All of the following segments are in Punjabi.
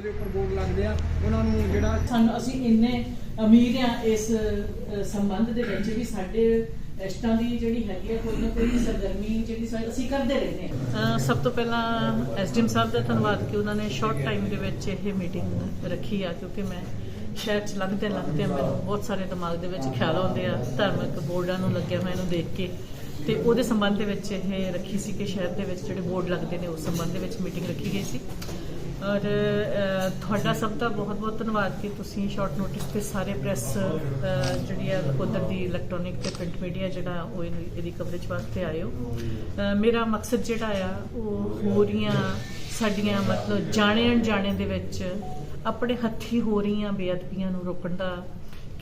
ਦੇ ਉੱਪਰ ਬੋਰਡ ਲੱਗਦੇ ਆ ਉਹਨਾਂ ਨੂੰ ਜਿਹੜਾ ਸਾਨੂੰ ਅਸੀਂ ਇੰਨੇ ਅਮੀਰ ਆ ਇਸ ਸੰਬੰਧ ਦੇ ਵਿੱਚ ਵੀ ਸਾਡੇ ਇਸ਼ਟਾਂ ਦੀ ਜਿਹੜੀ ਹੈਗੀ ਆ ਕੋਈ ਨਾ ਕੋਈ ਸਰਗਰਮੀ ਜਿਹੜੀ ਅਸੀਂ ਕਰਦੇ ਰਹਿੰਦੇ ਆ। ਸਭ ਤੋਂ ਪਹਿਲਾਂ ਐਸਡੀਐਮ ਸਾਹਿਬ ਦਾ ਧੰਨਵਾਦ ਕਿ ਉਹਨਾਂ ਨੇ ਸ਼ਾਰਟ ਟਾਈਮ ਦੇ ਵਿੱਚ ਇਹ ਮੀਟਿੰਗ ਰੱਖੀ ਆ ਕਿਉਂਕਿ ਮੈਂ ਸ਼ਹਿਰ ਚ ਲੰਘਦੇ ਲੰਘਦੇ ਮੈਨੂੰ ਬਹੁਤ ਸਾਰੇ ਦਿਮਾਗ ਦੇ ਵਿੱਚ ਖਿਆਲ ਆਉਂਦੇ ਆ ਧਾਰਮਿਕ ਬੋਰਡਾਂ ਨੂੰ ਲੱਗਿਆ ਹੋਇਆ ਨੂੰ ਦੇਖ ਕੇ। ਤੇ ਉਹਦੇ ਸੰਬੰਧ ਦੇ ਵਿੱਚ ਇਹ ਰੱਖੀ ਸੀ ਕਿ ਸ਼ਹਿਰ ਦੇ ਵਿੱਚ ਜਿਹੜੇ ਬੋਰਡ ਲੱਗਦੇ ਨੇ ਉਸ ਸੰਬੰਧ ਦੇ ਵਿੱਚ ਮੀਟਿੰਗ ਰੱਖੀ ਗਈ ਸੀ। ਔਰ ਤੁਹਾਡਾ ਸਭ ਦਾ ਬਹੁਤ-ਬਹੁਤ ਧੰਨਵਾਦ ਕਿ ਤੁਸੀਂ ਸ਼ਾਰਟ ਨੋਟਿਸ ਤੇ ਸਾਰੇ ਪ੍ਰੈਸ ਜਿਹੜੀ ਆ ਉਧਰ ਦੀ ਇਲੈਕਟ੍ਰੋਨਿਕ ਤੇ ਪ੍ਰਿੰਟ ਮੀਡੀਆ ਜਿਹੜਾ ਉਹ ਇਹਨੂੰ- ਇਹਦੀ ਕਵਰੇਜ ਵਾਸਤੇ ਆਏ ਹੋ। ਮੇਰਾ ਮਕਸਦ ਜਿਹੜਾ ਆ, ਉਹ ਹੋ ਰਹੀਆਂ ਸਾਡੀਆਂ ਮਤਲਬ ਜਾਣੇ ਅਣਜਾਣੇ ਦੇ ਵਿੱਚ ਆਪਣੇ ਹੱਥੀ ਹੋ ਰਹੀਆਂ ਬੇਅਦਬੀਆਂ ਨੂੰ ਰੋਕਣ ਦਾ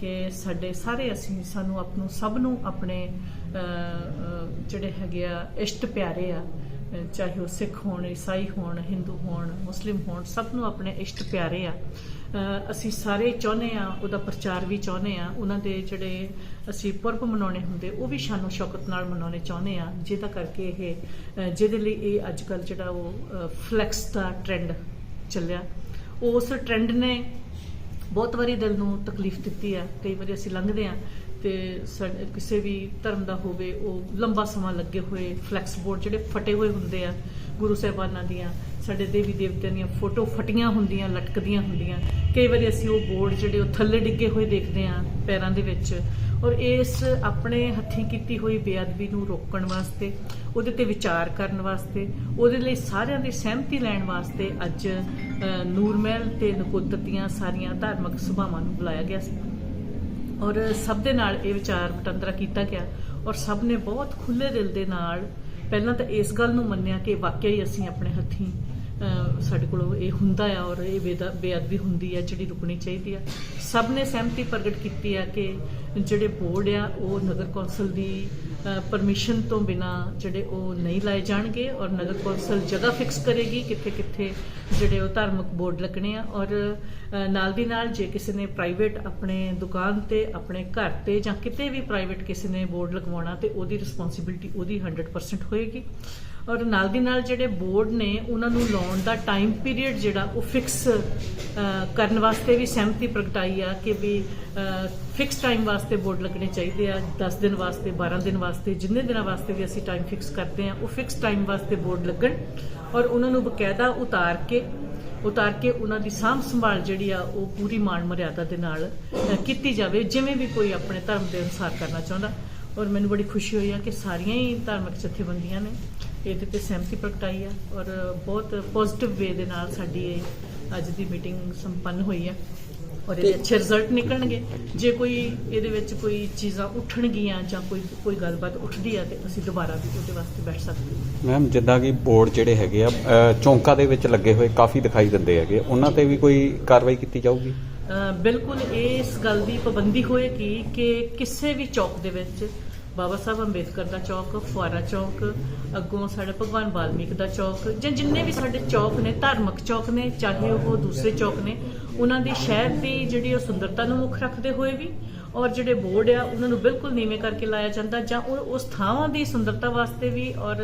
ਕਿ ਸਾਡੇ ਸਾਰੇ ਅਸੀਂ, ਸਾਨੂੰ ਆਪ ਨੂੰ ਸਭ ਨੂੰ ਆਪਣੇ ਜਿਹੜੇ ਹੈਗੇ ਆ, ਇਸ਼ਟ ਪਿਆਰੇ ਆ ਚਾਹੇ ਉਹ ਸਿੱਖ ਹੋਣ, ਈਸਾਈ ਹੋਣ, ਹਿੰਦੂ ਹੋਣ, ਮੁਸਲਿਮ ਹੋਣ, ਸਭ ਨੂੰ ਆਪਣੇ ਇਸ਼ਟ ਪਿਆਰੇ ਆ। ਅਸੀਂ ਸਾਰੇ ਚਾਹੁੰਦੇ ਆ, ਉਹਦਾ ਪ੍ਰਚਾਰ ਵੀ ਚਾਹੁੰਦੇ ਆ। ਉਹਨਾਂ ਦੇ ਜਿਹੜੇ ਅਸੀਂ ਪੁਰਬ ਮਨਾਉਣੇ ਹੁੰਦੇ, ਉਹ ਵੀ ਸ਼ਾਨੋ ਸ਼ੌਕਤ ਨਾਲ ਮਨਾਉਣੇ ਚਾਹੁੰਦੇ ਆ। ਜਿਹਦਾ ਕਰਕੇ ਇਹ ਜਿਹਦੇ ਲਈ ਇਹ ਅੱਜ ਕੱਲ ਜਿਹੜਾ ਉਹ ਫਲੈਕਸ ਦਾ ਟ੍ਰੈਂਡ ਚੱਲਿਆ। ਉਸ ਟ੍ਰੈਂਡ ਨੇ ਬਹੁਤ ਵਾਰੀ ਦਿਲ ਨੂੰ ਤਕਲੀਫ ਦਿੱਤੀ ਆ। ਕਈ ਵਾਰੀ ਅਸੀਂ ਲੰਘਦੇ ਆ। ਤੇ ਕਿਸੇ ਵੀ ਧਰਮ ਦਾ ਹੋਵੇ, ਉਹ ਲੰਬਾ ਸਮਾਂ ਲੱਗੇ ਹੋਏ ਫਲੈਕਸ ਬੋਰਡ ਜਿਹੜੇ ਫਟੇ ਹੋਏ ਹੁੰਦੇ ਆ, ਗੁਰੂ ਸਾਹਿਬਾਨਾਂ ਦੀਆਂ, ਸਾਡੇ ਦੇਵੀ ਦੇਵਤਿਆਂ ਦੀਆਂ ਫੋਟੋ ਫਟੀਆਂ ਹੁੰਦੀਆਂ, ਲਟਕਦੀਆਂ ਹੁੰਦੀਆਂ। ਕਈ ਵਾਰੀ ਅਸੀਂ ਉਹ ਬੋਰਡ ਜਿਹੜੇ ਉਹ ਥੱਲੇ ਡਿੱਗੇ ਹੋਏ ਦੇਖਦੇ ਆ ਪੈਰਾਂ ਦੇ ਵਿੱਚ, ਔਰ ਇਸ ਆਪਣੇ ਹੱਥੀਂ ਕੀਤੀ ਹੋਈ ਬੇਅਦਬੀ ਨੂੰ ਰੋਕਣ ਵਾਸਤੇ, ਉਹਦੇ ਤੇ ਵਿਚਾਰ ਕਰਨ ਵਾਸਤੇ, ਉਹਦੇ ਲਈ ਸਾਰਿਆਂ ਦੀ ਸਹਿਮਤੀ ਲੈਣ ਵਾਸਤੇ ਅੱਜ ਨੂਰਮਹਿਲ ਤੇ ਨਕੋਦਰ ਦੀਆਂ ਸਾਰੀਆਂ ਧਾਰਮਿਕ ਸਭਾਵਾਂ ਨੂੰ ਬੁਲਾਇਆ ਗਿਆ ਸੀ। ਔਰ ਸਭ ਦੇ ਨਾਲ ਇਹ ਵਿਚਾਰ ਵਟਾਂਦਰਾ ਕੀਤਾ ਗਿਆ। ਔਰ ਸਭ ਨੇ ਬਹੁਤ ਖੁੱਲੇ ਦਿਲ ਦੇ ਨਾਲ ਪਹਿਲਾਂ ਤਾਂ ਇਸ ਗੱਲ ਨੂੰ ਮੰਨਿਆ ਕਿ ਵਾਕਿਆ ਹੀ ਅਸੀਂ ਆਪਣੇ ਹੱਥੀਂ ਸਾਡੇ ਕੋਲ ਇਹ ਹੁੰਦਾ ਆ ਔਰ ਇਹ ਬੇਦ- ਬੇਅਦਬੀ ਹੁੰਦੀ ਆ ਜਿਹੜੀ ਰੁਕਣੀ ਚਾਹੀਦੀ ਆ। ਸਭ ਨੇ ਸਹਿਮਤੀ ਪ੍ਰਗਟ ਕੀਤੀ ਆ ਕਿ ਜਿਹੜੇ ਬੋਰਡ ਆ ਉਹ ਨਗਰ ਕੌਂਸਲ ਦੀ ਪਰਮਿਸ਼ਨ ਤੋਂ ਬਿਨਾ ਜਿਹੜੇ ਉਹ ਨਹੀਂ ਲਾਏ ਜਾਣਗੇ ਔਰ ਨਗਰ ਕੌਂਸਲ ਜਗ੍ਹਾ ਫਿਕਸ ਕਰੇਗੀ ਕਿੱਥੇ ਕਿੱਥੇ ਜਿਹੜੇ ਉਹ ਧਾਰਮਿਕ ਬੋਰਡ ਲੱਗਣੇ ਆ ਔਰ ਨਾਲ ਦੀ ਨਾਲ ਜੇ ਕਿਸੇ ਨੇ ਪ੍ਰਾਈਵੇਟ ਆਪਣੇ ਦੁਕਾਨ ਤੇ, ਆਪਣੇ ਘਰ ਤੇ ਜਾਂ ਕਿਤੇ ਵੀ ਪ੍ਰਾਈਵੇਟ ਕਿਸੇ ਨੇ ਬੋਰਡ ਲਗਵਾਉਣਾ ਤੇ ਉਹਦੀ ਰਿਸਪੌਂਸਿਬਿਲਟੀ ਉਹਦੀ 100% ਹੋਏਗੀ। ਔਰ ਨਾਲ ਦੀ ਨਾਲ ਜਿਹੜੇ ਬੋਰਡ ਨੇ, ਉਹਨਾਂ ਨੂੰ ਲਾਉਣ ਦਾ ਟਾਈਮ ਪੀਰੀਅਡ ਜਿਹੜਾ, ਉਹ ਫਿਕਸ ਕਰਨ ਵਾਸਤੇ ਵੀ ਸਹਿਮਤੀ ਪ੍ਰਗਟਾਈ ਆ ਕਿ ਵੀ ਫਿਕਸ ਟਾਈਮ ਵਾਸਤੇ ਬੋਰਡ ਲੱਗਣੇ ਚਾਹੀਦੇ ਆ। 10 ਦਿਨ ਵਾਸਤੇ 12 ਦਿਨ ਵਾਸਤੇ, ਜਿੰਨੇ ਦਿਨਾਂ ਵਾਸਤੇ ਵੀ ਅਸੀਂ ਟਾਈਮ ਫਿਕਸ ਕਰਦੇ ਆ, ਉਹ ਫਿਕਸ ਟਾਈਮ ਵਾਸਤੇ ਬੋਰਡ ਲੱਗਣ ਔਰ ਉਹਨਾਂ ਨੂੰ ਬਕਾਇਦਾ ਉਤਾਰ ਕੇ ਉਤਾਰ ਕੇ ਉਹਨਾਂ ਦੀ ਸਾਂਭ ਸੰਭਾਲ ਜਿਹੜੀ ਆ, ਉਹ ਪੂਰੀ ਮਾਣ ਮਰਿਆਦਾ ਦੇ ਨਾਲ ਕੀਤੀ ਜਾਵੇ, ਜਿਵੇਂ ਵੀ ਕੋਈ ਆਪਣੇ ਧਰਮ ਦੇ ਅਨੁਸਾਰ ਕਰਨਾ ਚਾਹੁੰਦਾ। ਔਰ ਮੈਨੂੰ ਬੜੀ ਖੁਸ਼ੀ ਹੋਈ ਆ ਕਿ ਸਾਰੀਆਂ ਹੀ ਧਾਰਮਿਕ ਜਥੇਬੰਦੀਆਂ ਨੇ ਇਹਦੇ ਤੇ ਸਹਿਮਤੀ ਪ੍ਰਗਟਾਈ ਆ ਔਰ ਬਹੁਤ ਪੋਜ਼ਿਟਿਵ ਵੇ ਦੇ ਨਾਲ ਸਾਡੀ ਇਹ ਅੱਜ ਦੀ ਮੀਟਿੰਗ ਸੰਪੰਨ ਹੋਈ ਆ ਔਰ ਇਹਦੇ ਅੱਛੇ ਰਿਜ਼ਲਟ ਨਿਕਲਣਗੇ। ਜੇ ਕੋਈ ਇਹਦੇ ਵਿੱਚ ਕੋਈ ਚੀਜ਼ਾਂ ਉੱਠਣਗੀਆਂ ਜਾਂ ਕੋਈ ਕੋਈ ਗੱਲਬਾਤ ਉੱਠਦੀ ਆ ਤੇ ਅਸੀਂ ਦੁਬਾਰਾ ਵੀ ਉਹਦੇ ਵਾਸਤੇ ਬੈਠ ਸਕਦੇ ਹਾਂ। ਮੈਮ ਜਿੱਦਾਂ ਕਿ ਬੋਰਡ ਜਿਹੜੇ ਹੈਗੇ ਆ ਚੌਂਕਾਂ ਦੇ ਵਿੱਚ ਲੱਗੇ ਹੋਏ ਕਾਫੀ ਦਿਖਾਈ ਦਿੰਦੇ ਹੈਗੇ। ਉਹਨਾਂ ਤੇ ਵੀ ਕੋਈ ਕਾਰਵਾਈ ਕੀਤੀ ਜਾਊਗੀ? ਬਿਲਕੁਲ ਇਸ ਗੱਲ ਦੀ ਪਾਬੰਦੀ ਹੋਏਗੀ ਕਿ ਕਿਸੇ ਵੀ ਚੌਕ ਦੇ ਵਿੱਚ ਬਾਬਾ ਸਾਹਿਬ ਅੰਬੇਦਕਰ ਦਾ ਚੌਕ, ਫੁਆਰਾ ਚੌਕ, ਅੱਗੋਂ ਸਾਡਾ ਭਗਵਾਨ ਵਾਲਮੀਕ ਦਾ ਚੌਕ, ਜਾਂ ਜਿੰਨੇ ਵੀ ਸਾਡੇ ਚੌਕ ਨੇ, ਧਾਰਮਿਕ ਚੌਕ ਨੇ, ਚਾਹੇ ਉਹ ਦੂਸਰੇ ਚੌਕ ਨੇ, ਉਹਨਾਂ ਦੀ ਸ਼ਹਿਰ ਦੀ ਜਿਹੜੀ ਉਹ ਸੁੰਦਰਤਾ ਨੂੰ ਮੁੱਖ ਰੱਖਦੇ ਹੋਏ ਵੀ ਔਰ ਜਿਹੜੇ ਬੋਰਡ ਆ, ਉਹਨਾਂ ਨੂੰ ਬਿਲਕੁਲ ਨੀਵੇਂ ਕਰਕੇ ਲਾਇਆ ਜਾਂਦਾ ਜਾਂ ਉਹ ਉਸ ਥਾਵਾਂ ਦੀ ਸੁੰਦਰਤਾ ਵਾਸਤੇ ਵੀ ਔਰ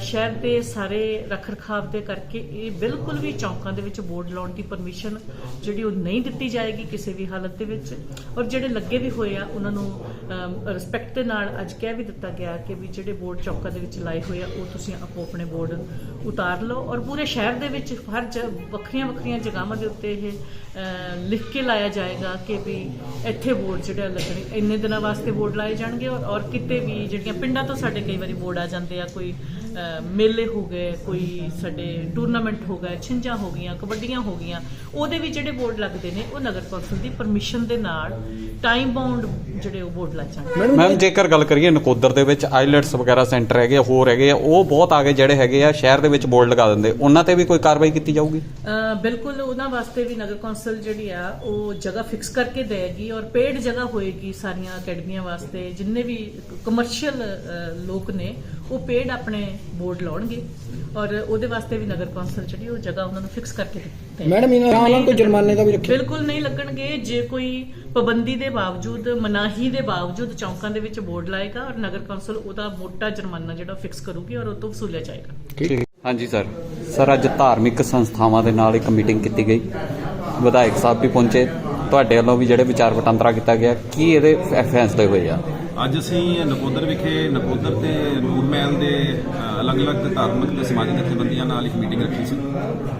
ਸ਼ਹਿਰ ਦੇ ਸਾਰੇ ਰੱਖ ਰਖਾਵ ਦੇ ਕਰਕੇ ਇਹ ਬਿਲਕੁਲ ਵੀ ਚੌਂਕਾਂ ਦੇ ਵਿੱਚ ਬੋਰਡ ਲਾਉਣ ਦੀ ਪਰਮਿਸ਼ਨ ਜਿਹੜੀ ਉਹ ਨਹੀਂ ਦਿੱਤੀ ਜਾਏਗੀ ਕਿਸੇ ਵੀ ਹਾਲਤ ਦੇ ਵਿੱਚ। ਔਰ ਜਿਹੜੇ ਲੱਗੇ ਵੀ ਹੋਏ ਆ, ਉਹਨਾਂ ਨੂੰ ਰਿਸਪੈਕਟ ਦੇ ਨਾਲ ਅੱਜ ਕਹਿ ਵੀ ਦਿੱਤਾ ਗਿਆ ਕਿ ਵੀ ਜਿਹੜੇ ਬੋਰਡ ਚੌਂਕਾਂ ਦੇ ਵਿੱਚ ਲਾਏ ਹੋਏ ਆ, ਉਹ ਤੁਸੀਂ ਆਪੋ ਆਪਣੇ ਬੋਰਡ ਉਤਾਰ ਲਓ। ਔਰ ਪੂਰੇ ਸ਼ਹਿਰ ਦੇ ਵਿੱਚ ਹਰ ਜ- ਵੱਖਰੀਆਂ ਵੱਖਰੀਆਂ ਜਗ੍ਹਾਵਾਂ ਦੇ ਉੱਤੇ ਇਹ ਲਿਖ ਕੇ ਲਾਇਆ ਜਾਏਗਾ ਕਿ ਵੀ ਇੱਥੇ ਬੋਰਡ ਜਿਹੜਾ ਲੱਗਣੇ, ਇੰਨੇ ਦਿਨਾਂ ਵਾਸਤੇ ਬੋਰਡ ਲਾਏ ਜਾਣਗੇ। ਔਰ ਕਿਤੇ ਵੀ ਜਿਹੜੀਆਂ ਪਿੰਡਾਂ ਤੋਂ ਸਾਡੇ ਕਈ ਵਾਰੀ ਬੋਰਡ ਆ ਜਾਂਦੇ ਆ, ਕੋਈ ਮੇਲੇ ਹੋ ਗਏ ਕੋਈ ਸਾਡੇ ਟੂਰਨਾਮੈਂਟ ਹੋ ਗਏ ਛਿੰਝਾਂ ਹੋ ਗਈਆਂ ਕਬੱਡੀਆਂ ਹੋ ਗਈਆਂ ਉਹਦੇ ਵੀ ਜਿਹੜੇ ਬੋਰਡ ਲੱਗਦੇ ਨੇ ਉਹ ਨਗਰ ਕੌਂਸਲ ਦੀ ਪਰਮਿਸ਼ਨ ਦੇ ਨਾਲ ਟਾਈਮ ਬਾਉਂਡ ਜਿਹੜੇ ਉਹ ਬੋਰਡ ਲੱਗ ਜਾਣਗੇ। ਮੈਮ ਜੇਕਰ ਗੱਲ ਕਰੀਏ ਨਕੋਦਰ ਦੇ ਵਿੱਚ ਆਈਲੈਟਸ ਵਗੈਰਾ ਸੈਂਟਰ ਹੈਗੇ ਆ, ਹੋਰ ਹੈਗੇ ਆ ਉਹ ਬਹੁਤ ਆਗੇ ਜਿਹੜੇ ਹੈਗੇ ਆ ਸ਼ਹਿਰ ਦੇ ਵਿੱਚ ਬੋਰਡ ਲਗਾ ਦਿੰਦੇ। ਉਹਨਾਂ ਤੇ ਵੀ ਕੋਈ ਕਾਰਵਾਈ ਕੀਤੀ ਜਾਊਗੀ? ਬਿਲਕੁਲ ਉਹਨਾਂ ਵਾਸਤੇ ਵੀ ਨਗਰ ਕੌਂਸਲ ਜਿਹੜੀ ਆ ਉਹ ਜਗ੍ਹਾ ਫਿਕਸ ਕਰਕੇ ਦੇਗੀ ਔਰ ਪੇਡ ਜਗ੍ਹਾ ਹੋਏਗੀ ਸਾਰੀਆਂ ਅਕੈਡਮੀਆਂ ਵਾਸਤੇ ਜਿੰਨੇ ਵੀ ਕਮਰਸ਼ੀਅਲ ਲੋਕ ਨੇ ਉਹ ਪੇਡ ਆਪਣੇ ਬੋਰਡ ਲਾਉਣਗੇ ਔਰ ਉਹਦੇ ਵਾਸਤੇ ਵੀ ਨਗਰ ਕੌਂਸਲ ਜਿਹੜੀ ਉਹ ਜਗ੍ਹਾ ਉਹਨਾਂ ਨੂੰ ਫਿਕਸ ਕਰਕੇ ਦੇ ਮੈਡਮ ਇਹਨਾਂ ਨਾਲ ਕੋਈ ਜੁਰਮਾਨੇ ਦਾ ਵੀ ਰੱਖਿਆ ਬਿਲਕੁਲ ਨਹੀਂ ਲੱਗਣਗੇ। ਜੇ ਕੋਈ ਪਾਬੰਦੀ ਦੇ ਬਾਵਜੂਦ ਮਨਾਹੀ ਦੇ ਬਾਵਜੂਦ ਚੌਂਕਾਂ ਦੇ ਵਿੱਚ ਬੋਰਡ ਲਾਏਗਾ ਔਰ ਨਗਰ ਕੌਂਸਲ ਉਹਦਾ ਮੋਟਾ ਜੁਰਮਾਨਾ ਜਿਹੜਾ ਫਿਕਸ ਕਰੂਗੀ ਔਰ ਉਹ ਤੋਂ ਵਸੂਲਿਆ ਜਾਏਗਾ। ਠੀਕ। ਹਾਂਜੀ ਸਰ। ਸਰ ਅੱਜ ਧਾਰਮਿਕ ਸੰਸਥਾਵਾਂ ਦੇ ਨਾਲ ਇੱਕ ਮੀਟਿੰਗ ਕੀਤੀ ਗਈ। ਵਿਧਾਇਕ ਸਾਹਿਬ ਵੀ ਪਹੁੰਚੇ। ਤੁਹਾਡੇ ਵੱਲੋਂ ਵੀ ਜਿਹੜੇ ਵਿਚਾਰ ਵਟਾਂਦਰਾ ਕੀਤਾ ਗਿਆ, ਕੀ ਇਹਦੇ ਫੈਸਲੇ ਹੋਏ ਆ? ਅੱਜ ਅਸੀਂ ਨਕੋਦਰ ਵਿਖੇ, ਨਕੋਦਰ ਤੇ ਨੂਰਮਹਿਲ ਦੇ ਅਲੱਗ-ਅਲੱਗ ਧਾਰਮਿਕ ਤੇ ਸਮਾਜਿਕ ਜਥੇਬੰਦੀਆਂ ਨਾਲ ਇੱਕ ਮੀਟਿੰਗ ਰੱਖੀ ਸੀ,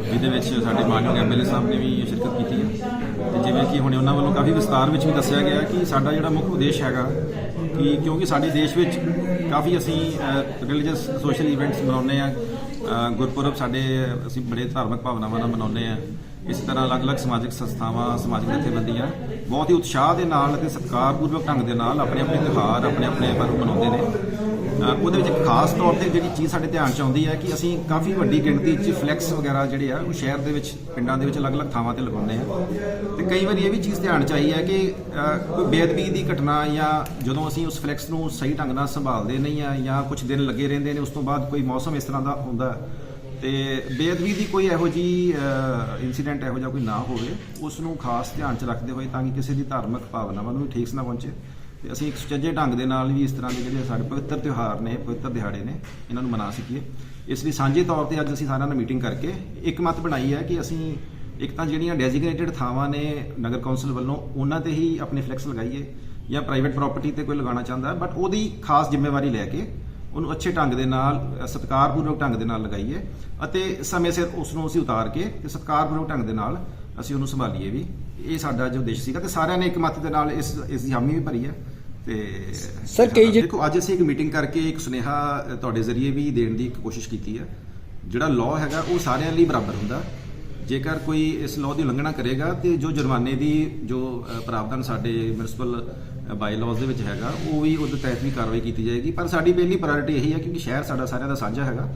ਜਿਹਦੇ ਵਿੱਚ ਸਾਡੇ ਮਾਨਯੋਗ ਐਮਐਲਏ ਸਾਹਿਬ ਨੇ ਵੀ ਸ਼ਿਰਕਤ ਕੀਤੀ ਹੈ। ਤੇ ਜਿਵੇਂ ਕਿ ਹੁਣੇ ਉਹਨਾਂ ਵੱਲੋਂ ਕਾਫੀ ਵਿਸਤਾਰ ਵਿੱਚ ਵੀ ਦੱਸਿਆ ਗਿਆ ਕਿ ਸਾਡਾ ਜਿਹੜਾ ਮੁੱਖ ਉਦੇਸ਼ ਹੈਗਾ ਕਿ ਕਿਉਂਕਿ ਸਾਡੇ ਦੇਸ਼ ਵਿੱਚ ਕਾਫੀ ਅਸੀਂ ਰਿਲੀਜੀਅਸ ਸੋਸ਼ਲ ਇਵੈਂਟਸ ਮਨਾਉਂਦੇ ਆ ਗੁਰਪੁਰਬ ਸਾਡੇ ਅਸੀਂ ਬੜੇ ਧਾਰਮਿਕ ਭਾਵਨਾਵਾਂ ਨਾਲ ਮਨਾਉਂਦੇ ਆ ਇਸ ਤਰ੍ਹਾਂ ਅਲੱਗ-ਅਲੱਗ ਸਮਾਜਿਕ ਸੰਸਥਾਵਾਂ, ਸਮਾਜਿਕ ਜਥੇਬੰਦੀਆਂ ਬਹੁਤ ਹੀ ਉਤਸ਼ਾਹ ਦੇ ਨਾਲ ਅਤੇ ਸਤਿਕਾਰਪੂਰਵਕ ਢੰਗ ਦੇ ਨਾਲ ਆਪਣੇ ਆਪਣੇ ਤਿਉਹਾਰ ਆਪਣੇ ਆਪਣੇ ਪਰਵ ਮਨਾਉਂਦੇ ਨੇ। ਉਹਦੇ ਵਿੱਚ ਖਾਸ ਤੌਰ ਤੇ ਜਿਹੜੀ ਚੀਜ਼ ਸਾਡੇ ਧਿਆਨ 'ਚ ਆਉਂਦੀ ਹੈ ਕਿ ਅਸੀਂ ਕਾਫੀ ਵੱਡੀ ਗਿਣਤੀ 'ਚ ਫਲੈਕਸ ਵਗੈਰਾ ਜਿਹੜੇ ਆ, ਉਹ ਸ਼ਹਿਰ ਦੇ ਵਿੱਚ, ਪਿੰਡਾਂ ਦੇ ਵਿੱਚ ਅਲੱਗ-ਅਲੱਗ ਥਾਵਾਂ ਤੇ ਲਗਾਉਂਦੇ ਆ। ਤੇ ਕਈ ਵਾਰੀ ਇਹ ਵੀ ਚੀਜ਼ ਧਿਆਨ 'ਚ ਆਈ ਹੈ ਕਿ ਕੋਈ ਬੇਅਦਬੀ ਦੀ ਘਟਨਾ ਜਾਂ ਜਦੋਂ ਅਸੀਂ ਉਸ ਫਲੈਕਸ ਨੂੰ ਸਹੀ ਢੰਗ ਨਾਲ ਸੰਭਾਲਦੇ ਨਹੀਂ ਆ ਜਾਂ ਕੁਝ ਦਿਨ ਲੱਗੇ ਰਹਿੰਦੇ ਨੇ, ਉਸ ਤੋਂ ਬਾਅਦ ਕੋਈ ਮੌਸਮ ਇਸ ਤਰ੍ਹਾਂ ਦਾ ਹੁੰਦਾ ਤੇ ਬੇਅਦਬੀ ਦੀ ਕੋਈ ਇਹੋ ਜੀ ਇਨਸੀਡੈਂਟ ਇਹੋ ਜਿਹਾ ਕੋਈ ਨਾ ਹੋਵੇ ਉਸ ਨੂੰ ਖਾਸ ਧਿਆਨ 'ਚ ਰੱਖਦੇ ਹੋਏ ਤਾਂ ਕਿ ਕਿਸੇ ਦੀ ਧਾਰਮਿਕ ਭਾਵਨਾਵਾਂ ਨੂੰ ਵੀ ਠੇਸ ਨਾ ਪਹੁੰਚੇ। ਤੇ ਅਸੀਂ ਇੱਕ ਸੁਚੱਜੇ ਢੰਗ ਦੇ ਨਾਲ ਵੀ ਇਸ ਤਰ੍ਹਾਂ ਦੇ ਜਿਹੜੇ ਸਾਡੇ ਪਵਿੱਤਰ ਤਿਉਹਾਰ ਨੇ, ਪਵਿੱਤਰ ਦਿਹਾੜੇ ਨੇ, ਇਹਨਾਂ ਨੂੰ ਮਨਾ ਸਕੀਏ। ਇਸ ਲਈ ਸਾਂਝੇ ਤੌਰ ਤੇ ਅੱਜ ਅਸੀਂ ਸਾਰਿਆਂ ਨਾਲ ਮੀਟਿੰਗ ਕਰਕੇ ਇੱਕ ਮਤ ਬਣਾਈ ਹੈ ਕਿ ਅਸੀਂ ਇੱਕ ਤਾਂ ਜਿਹੜੀਆਂ ਡੈਜ਼ਿਗਨੇਟਿਡ ਥਾਵਾਂ ਨੇ ਨਗਰ ਕੌਂਸਲ ਵੱਲੋਂ, ਉਹਨਾਂ ਤੇ ਹੀ ਆਪਣੇ ਫਲੈਕਸ ਲਗਾਈਏ ਜਾਂ ਪ੍ਰਾਈਵੇਟ ਪ੍ਰਾਪਰਟੀ ਤੇ ਕੋਈ ਲਗਾਉਣਾ ਚਾਹੁੰਦਾ ਬਟ ਉਹਦੀ ਖਾਸ ਜ਼ਿੰਮੇਵਾਰੀ ਲੈ ਕੇ ਉਹਨੂੰ ਅੱਛੇ ਢੰਗ ਦੇ ਨਾਲ ਸਤਿਕਾਰਪੂਰਵਕ ਢੰਗ ਦੇ ਨਾਲ ਲਗਾਈਏ ਅਤੇ ਸਮੇਂ ਸਿਰ ਉਸ ਨੂੰ ਅਸੀਂ ਉਤਾਰ ਕੇ ਤੇ ਸਤਿਕਾਰਪੂਰਵਕ ਢੰਗ ਦੇ ਨਾਲ ਅਸੀਂ ਉਹਨੂੰ ਸੰਭਾਲੀਏ ਵੀ। ਇਹ ਸਾਡਾ ਜੋ ਉਦੇਸ਼ ਸੀਗਾ ਤੇ ਸਾਰਿਆਂ ਨੇ ਇੱਕ ਮਤ ਦੇ ਨਾਲ ਇਸ ਇਸ ਦੀ ਹਾਮੀ ਵੀ ਭਰੀ ਹੈ। ਤੇ Sir, ਕਈ ਜੇ- ਦੇਖੋ ਅੱਜ ਅਸੀਂ ਇੱਕ ਮੀਟਿੰਗ ਕਰਕੇ ਇੱਕ ਸੁਨੇਹਾ ਤੁਹਾਡੇ ਜ਼ਰੀਏ ਵੀ ਦੇਣ ਦੀ ਇੱਕ ਕੋਸ਼ਿਸ਼ ਕੀਤੀ ਹੈ। ਜਿਹੜਾ ਲਾਅ ਹੈਗਾ ਉਹ ਸਾਰਿਆਂ ਲਈ ਬਰਾਬਰ ਹੁੰਦਾ। ਜੇਕਰ ਕੋਈ ਇਸ ਲਾਅ ਦੀ ਉਲੰਘਣਾ ਕਰੇਗਾ ਤੇ ਜੋ ਜੁਰਮਾਨੇ ਦੀ ਜੋ ਪ੍ਰਾਵਧਾਨ ਸਾਡੇ ਮਿਊਨਿਸਪਲ ਬਾਈਲਾਜ਼ ਦੇ ਵਿੱਚ ਹੈਗਾ, ਉਹ ਵੀ ਉਹਦੇ ਤਹਿਤ ਵੀ ਕਾਰਵਾਈ ਕੀਤੀ ਜਾਏਗੀ। ਪਰ ਸਾਡੀ ਪਹਿਲੀ ਪ੍ਰਾਇੋਰਟੀ ਇਹੀ ਹੈ, ਕਿਉਂਕਿ ਸ਼ਹਿਰ ਸਾਡਾ ਸਾਰਿਆਂ ਦਾ ਸਾਂਝਾ ਹੈਗਾ।